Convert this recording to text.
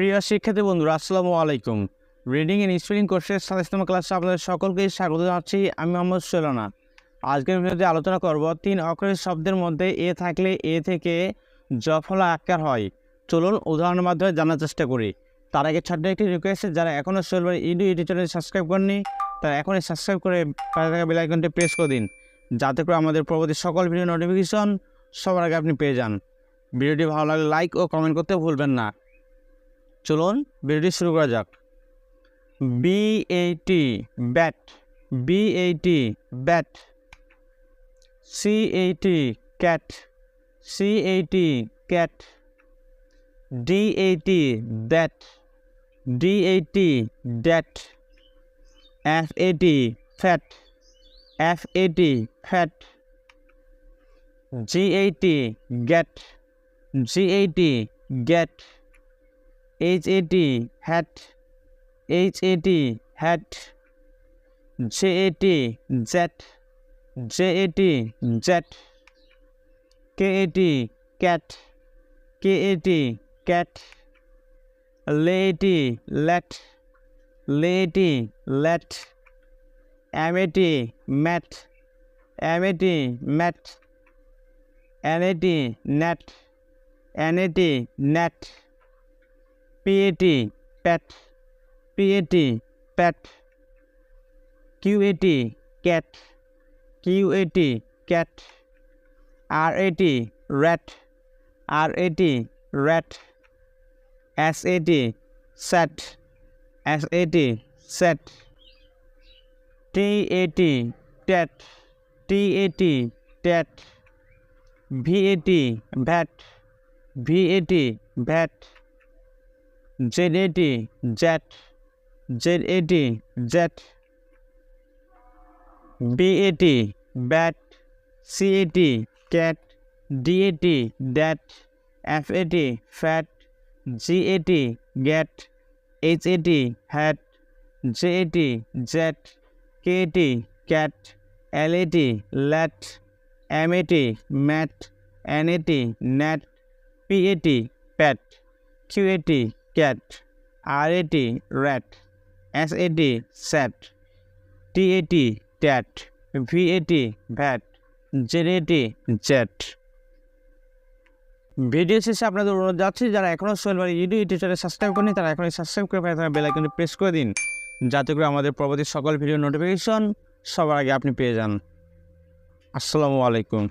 প্রিয় শিক্ষার্থী বন্ধুরা, আসসালামু আলাইকুম। রিডিং এন্ড স্পেলিং কোর্সের সাতাশতম ক্লাসে আপনাদের সকলকে স্বাগত জানাচ্ছি, আমি মোহাম্মদ সোলানা আজকের ভিডিওতে আলোচনা করব তিন অক্ষরের শব্দের মধ্যে এ থাকলে এ থেকে জফলা আকার হয়। চলুন উদাহরণের মাধ্যমে জানার চেষ্টা করি। তার আগে ছোট্ট একটি রিকোয়েস্ট যারা এখনও Solbar Edu YouTube channel subscribe করেননি, তারা এখনই সাবস্ক্রাইব করে পাশে থাকা বেল আইকনটি প্রেস করে দিন, যাতে করে আমাদের পরবর্তী সকল ভিডিও নোটিফিকেশন সবার আগে আপনি পেয়ে যান। ভিডিওটি ভালো লাগলে লাইক ও কমেন্ট করতে ভুলবেন না। চলুন ভিডিওটি শুরু করা যাক B A T bat B A T bat C A T cat C A T cat D A T dat D A T dat F A T fat F A T fat G A T gat G A T gat H A T hat H A T hat J A T jat J এটি jat K A T cat কে A T cat লে A T lat L A T lat M A T mat M A T mat N A T nat N A T nat P A T pat P A T pat Q A T qat Q A T qat R A T rat R এটি rat S এটি স্যাট S এটি sat T A T tat T A T tat V A T vat V A T vat Z A T zat Z A T zat B A T bat C A T cat D A T dat F A T fat G A T gat H A T hat J A T jat K A T cat L A T lat M A T mat N A T nat P এটি প্যাট Q এটি cat R A T rat S A T sat T A T tat V A T vat Z A T zat video শেষে আপনাদের অনুরোধ যাচ্ছি যারা এখনও সোলবার YouTube channel subscribe করেনি তারা এখনই সাবস্ক্রাইব করে পাশে থাকা বেল আইকনটি প্রেস করে দিন, যাতে করে আমাদের পরবর্তী সকল ভিডিও নোটিফিকেশন সবার আগে আপনি পেয়ে যান। আসসালামু আলাইকুম।